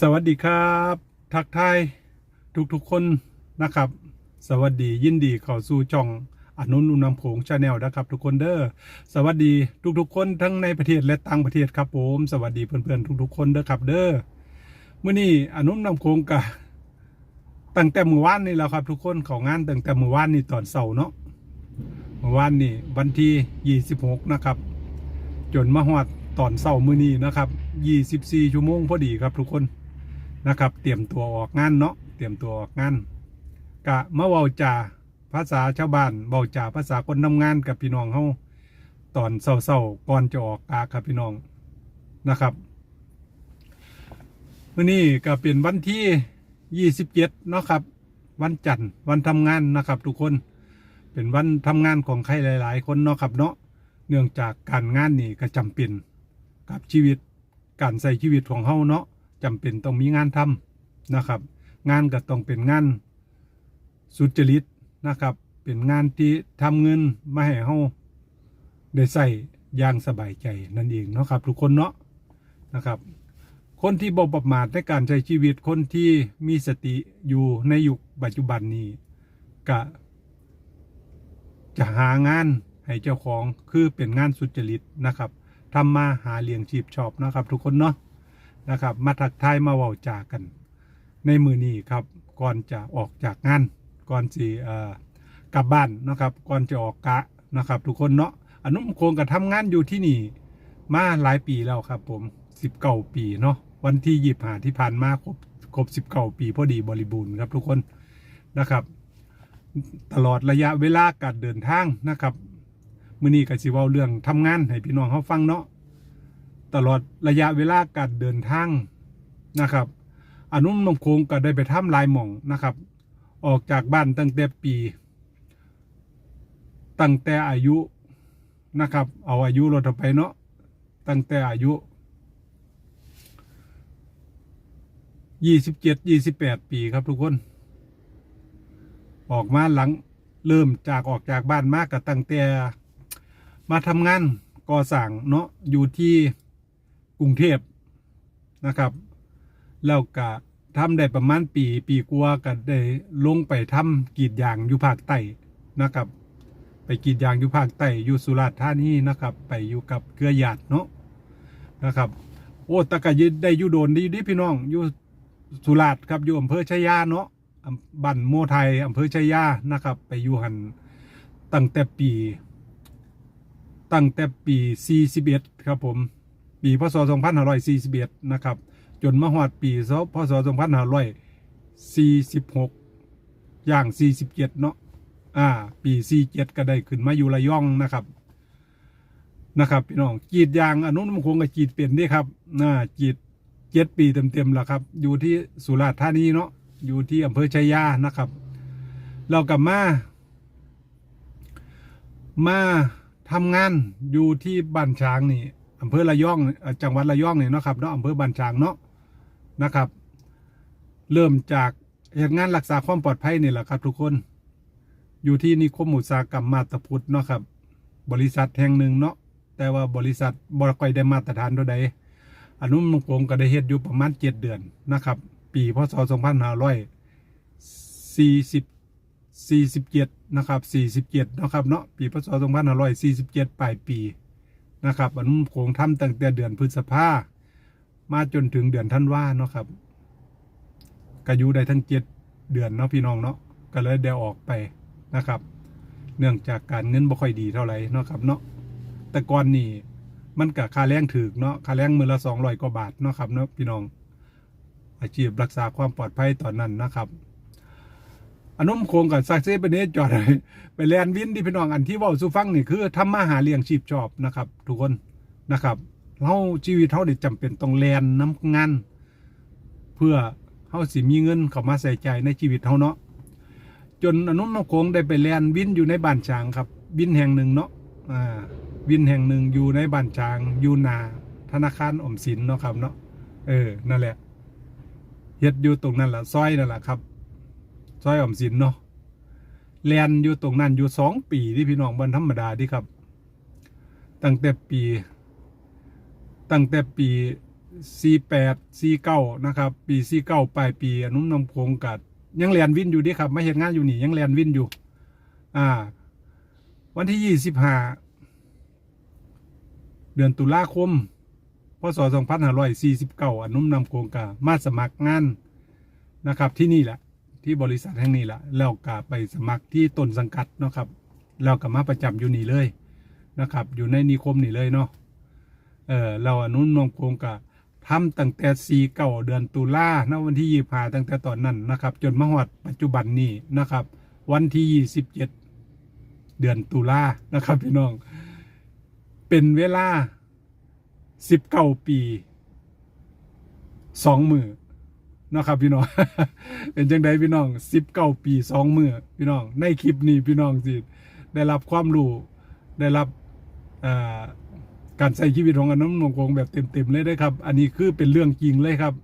สวัสดีครับ ทักทายทุกๆคนนะครับ สวัสดียินดีเข้าสู่จ่องอนุนุนำโขงชาแนลนะครับทุกคนเด้อสวัสดีทุกๆคนทั้งในประเทศและต่างประเทศครับผมสวัสดีเพื่อนๆทุกๆคนเด้อครับเด้อมื้อนี้อนุนำโขงกะตั้งแต่เมื้อวานนี่แล้วครับ ทุกคนเขางานตั้งแต่เมื้อวานนี่ตอนเสาร์เนาะเมื่อวานนี่วันที่ 26 นะครับ จนมาฮอดตอนเช้ามื้อนี้นะครับ 24 ชั่วโมงพอดีครับทุกคน นะครับ เตรียมตัวออกงานเนาะเตรียมตัวออกงานกะมาเว้าจาภาษาชาวบ้านเว้าจาภาษาคนทำงานกับพี่น้องเฮาตอนเช้าๆก่อนจะออกกาครับพี่น้องนะครับมื้อนี้ก็เป็นวันที่ 27 เนาะครับ วันจันทร์วันทำงานนะครับ ทุกคนเป็นวันทำงานของใครหลาย ๆ คนเนาะครับเนาะเนื่องจากการงานนี่ก็จำเป็นกับชีวิตการใส่ชีวิตของเฮาเนาะ จำเป็นต้องมีงานทำนะครับ งานก็ต้องเป็นงานสุจริตนะครับ เป็นงานที่ทำเงินมาให้เฮาได้ใส่อย่างสบายใจนั่นเองเนาะครับ ทุกคนเนาะนะครับ คนที่บ่ประมาทในการใช้ชีวิตคนที่มีสติอยู่ในยุคปัจจุบันนี้ก็จะหางานให้เจ้าของคือเป็นงานสุจริตนะครับทำมาหาเลี้ยงชีพชอบนะครับ ทุกคนเนาะ นะครับ มาทักทายมาเว้าจากัน ในมือนี้ครับ ก่อนจะออกจากงาน ก่อนสิเอ่อกลับบ้านนะครับ ก่อนจะออกกะนะครับ ทุกคนเนาะอนุมโคงกับทำงานอยู่ที่นี่ มาหลายปีแล้วครับ ผมสิบเก้าปีเนาะวันที่ยี่หาที่ผ่านมาครบครบสิบเก้าปีพอดีบริบูรณ์ครับทุกคนนะครับ ตลอดระยะเวลาการเดินทางนะครับ มือนี้ก็สิเว้าเรื่องทำงานให้พี่น้องเขาฟังเนาะ ตลอดระยะเวลาการเดินทางนะครับอนุมนมโคงก็ได้ไปทำลายหม่องนะครับ ออกจากบ้านตั้งแต่ปี ตั้งแต่อายุนะครับ เอาอายุลดออกไปเนาะตั้งแต่อายุยี่สิบเจ็ดยี่สิบแปดปีครับทุกคน ออกมาหลังเริ่มจากออกจากบ้านมากกับตั้งแต่มาทำงานก่อสร้างเนาะอยู่ที่ กรุงเทพนะครับ แล้วก็ทำได้ประมาณปีปีกว่าก็ได้ลงไปทำกรีดยางอยู่ภาคใต้นะครับ ไปกรีดยางอยู่ภาคใต้อยู่สุราษฎร์ธานีนะครับ ไปอยู่กับเครือญาติเนาะนะครับ โอ้ตะกะยได้อยู่โดนดีดิพี่น้องอยู่สุราษฎร์ครับอยู่อำเภอชายาเนาะบ้านโมไทยอำเภอชัยยานะครับ ไปอยู่หันตั้งแต่ปี ตั้งแต่ปี 41 ครับผม ปีพศ2541นะครับจนมาฮอดปีพศ2546อย่าง 47 เนาะอ่า ปี 47 ก็ได้ขึ้นมาอยู่ระยองนะครับนะครับพี่น้องกรีดยางอนุนมคงกับกรีดเป็นเด้ครับน่ากรีดเจ็ดปีเต็มๆแล้วครับ อยู่ที่สุราษฎร์ธานีเนาะอยู่ที่อำเภอชัยยานะครับ เรากลับมา มาทำงานอยู่ที่บ้านช้างนี่ อำเภอระยองจังหวัดระยองเนี่เนะครับเนาะอำเภอบ้านช้างเนาะนะครับ เริ่มจากเหตุงานรักษาความปลอดภัยนี่แหละครับ ทุกคนอยู่ที่นิคมอุตสาหกรรมมาตพุทธเนาะครับ บริษัทแห่งหนึ่งเนาะแต่ว่าบริษัทบริก่อยได้มาตรฐานเท่าใดอนุมงคงก็ได้เฮ็ดอยู่ประมาณเจ็ดเดือนนะครับ ปีพศ2540 47นะครับ47นะครับเนาะปีพศ2547ปลายปี นะครับอนุมโคงทำตั้งแต่เดือนพฤษภามาจนถึงเดือนธันว่าเนาะครับก็อยู่ได้ทั้งเจ็ดเดือนเนาะพี่น้องเนาะก็เลยได้ออกไปนะครับ เนื่องจากการเงินบ่ค่อยดีเท่าไหร่เนาะครับเนาะแต่ก่อนนี่มันกับค่าแรงถือเนาะค่าแรงมือละ200กว่าบาทเนาะครับเนาะพี่น้อง อาชีพรักษาความปลอดภัยตอนนั้นนะครับ อนุมโคงกับซักเซไปเนจอดไปแลนวินที่พี่น้องอันที่ว่าสู่ฟังนี่คือทำมาหาเลี้ยงชีพชอบนะครับ ทุกคนนะครับเฮาชีวิตเฮาได้จำเป็นต้องแลนน้ำงานเพื่อเฮาสิมีเงินเข้ามาใส่ใจในชีวิตเฮาเนาะจนอนุมโคงได้ไปแลนวินอยู่ในบ้านช้างครับ วินแห่งหนึ่งเนาะอ่าวินแห่งหนึ่งอยู่ในบ้านช้างอยู่นาธนาคารออมสินเนาะครับเนาะเออนั่นแหละเฮ็ดอยู่ตรงนั้นแหละซอยนั่นแหละครับ ซอยออมสินเนาะแลนอยู่ตรงนั้นอยู่สองปีที่พี่น้องบนธรรมดาที่ครับ ตั้งแต่ปี ตั้งแต่ปี48 49นะครับ ปี49ปลายปีอนุนำโคงกัดยังเรียนวินอยู่ดิครับไม่เห็นงานอยู่นี่ยังเรียนวินอยู่ อ่า วันที่25เดือนตุลาคมพศ2549อยสี่สิบเก้าอนุนำโครงการมาสมัครงานนะครับที่นี่แหละ ที่บริษัทแห่งนี้แหละแล้วก็ไปสมัครที่ต้นสังกัดเนาะครับแล้วก็มาประจำอยู่นี่เลยนะครับ อยู่ในนิคมนี่เลยเนาะเออเราอนุนำโครงการทำตั้งแต่สีเก่าเดือนตุลาณวันที่ยี่าตั้งแต่ตอนนั้นนะครับ จนมาฮอดปัจจุบันนี้นะครับ วันที่ยี่สิบเจ็ดเดือนตุลานะครับพี่น้อง เป็นเวลาสิบเก้าปีสองมือ นะครับพี่น้อง เป็นจังใดพี่น้องสิบเก้าปีสองมือพี่น้อง ในคลิปนี้พี่น้องสิได้รับความรู้ได้รับการใช้ชีวิตของอนน้ำนงคงแบบเต็มๆเลยได้ครับ อันนี้คือเป็นเรื่องจริงเลยครับ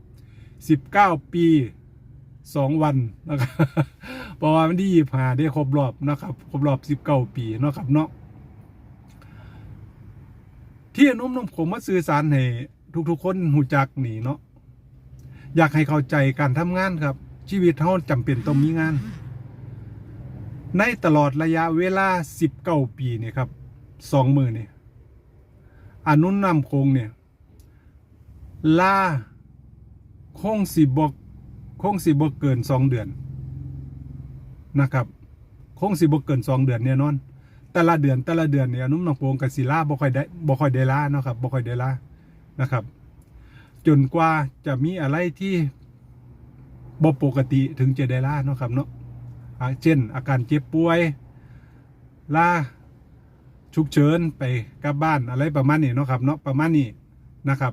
สิบเก้าปีสองวันนะครับเพราะว่าวันที่ยี่ห้าได้ครบรอบนะครับครบรอบสิบเก้าปีนะครับเนาะที่อนุ่มนมผมมาสื่อสารให้ทุกๆ คนหูจักหนีเนาะ อยากให้เข้าใจการทำงานครับ ชีวิตเขาจำเป็นต้องมีงาน ในตลอดระยะเวลาสิบเก้าปีเนี่ยครับสองมือเนี่ยอนุนำโคงเนี่ยลาคงสิบกคงสิบกเกินสองเดือนนะครับคงสิบกเกินสองเดือนเนี่ยนอน แต่ละเดือนแต่ละเดือนเนี่ยนุ่มหนองโปงกับศิลาบ่ค่อยได้บ่ค่อยได้ลาเนาะครับบ่ค่อยได้ลานะครับ จนกว่าจะมีอะไรที่บ่ปกติถึงจะได้ล่าเนาะครับเนาะเช่น อาการเจ็บป่วยล่าฉุกเฉินไปกลับบ้านอะไรประมาณนี้เนาะครับเนาะประมาณนี้นะครับ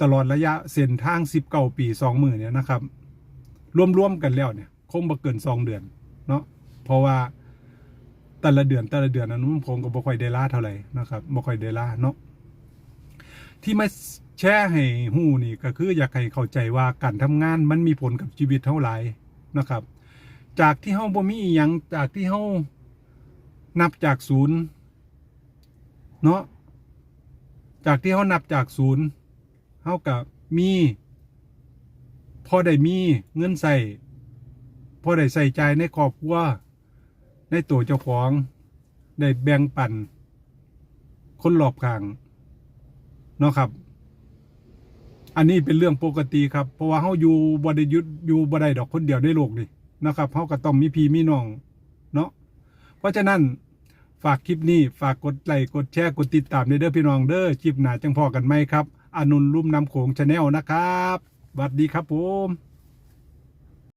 ตลอดระยะเส้นทาง19ปี2มือเนี่ยนะครับ รวมๆกันแล้วเนี่ย คงบ่เกิน2เดือนเนาะเพราะว่าแต่ละเดือนแต่ละเดือนนั้นผมก็บ่ค่อยได้ล่าเท่าไหร่นะครับบ่ค่อยได้ล่าเนาะที่มา แชร์ให้ฮู้นี่ก็คืออยากให้เข้าใจว่าการทำงานมันมีผลกับชีวิตเท่าไหร่นะครับ จากที่เฮาบ่มีอีหยังจากที่เฮานับจากศูนย์เนาะจากที่เฮานับจากศูนย์เฮากับมีพอได้มีเงินใส่พอได้ใส่ใจในครอบครัวในตัวเจ้าของได้แบ่งปัน คนรอบข้างเนาะครับ อันนี้เป็นเรื่องปกติครับเพราะว่าเขาอยู่บไดยุดอยู่บได้ดอกคนเดียวในโลกนี่นะครับเขาก็ต้องมีพี่มีน้องเนาะเพราะฉะนั้นฝากคลิปนี้ฝากกดไลค์กดแชร์กดติดตามในเด้อพี่น้องเด้อคลิปหน้าจังพอกันไหมครับอนุนลุ่มน้ำโขงชาแนลนะครับสวัสดีครับผม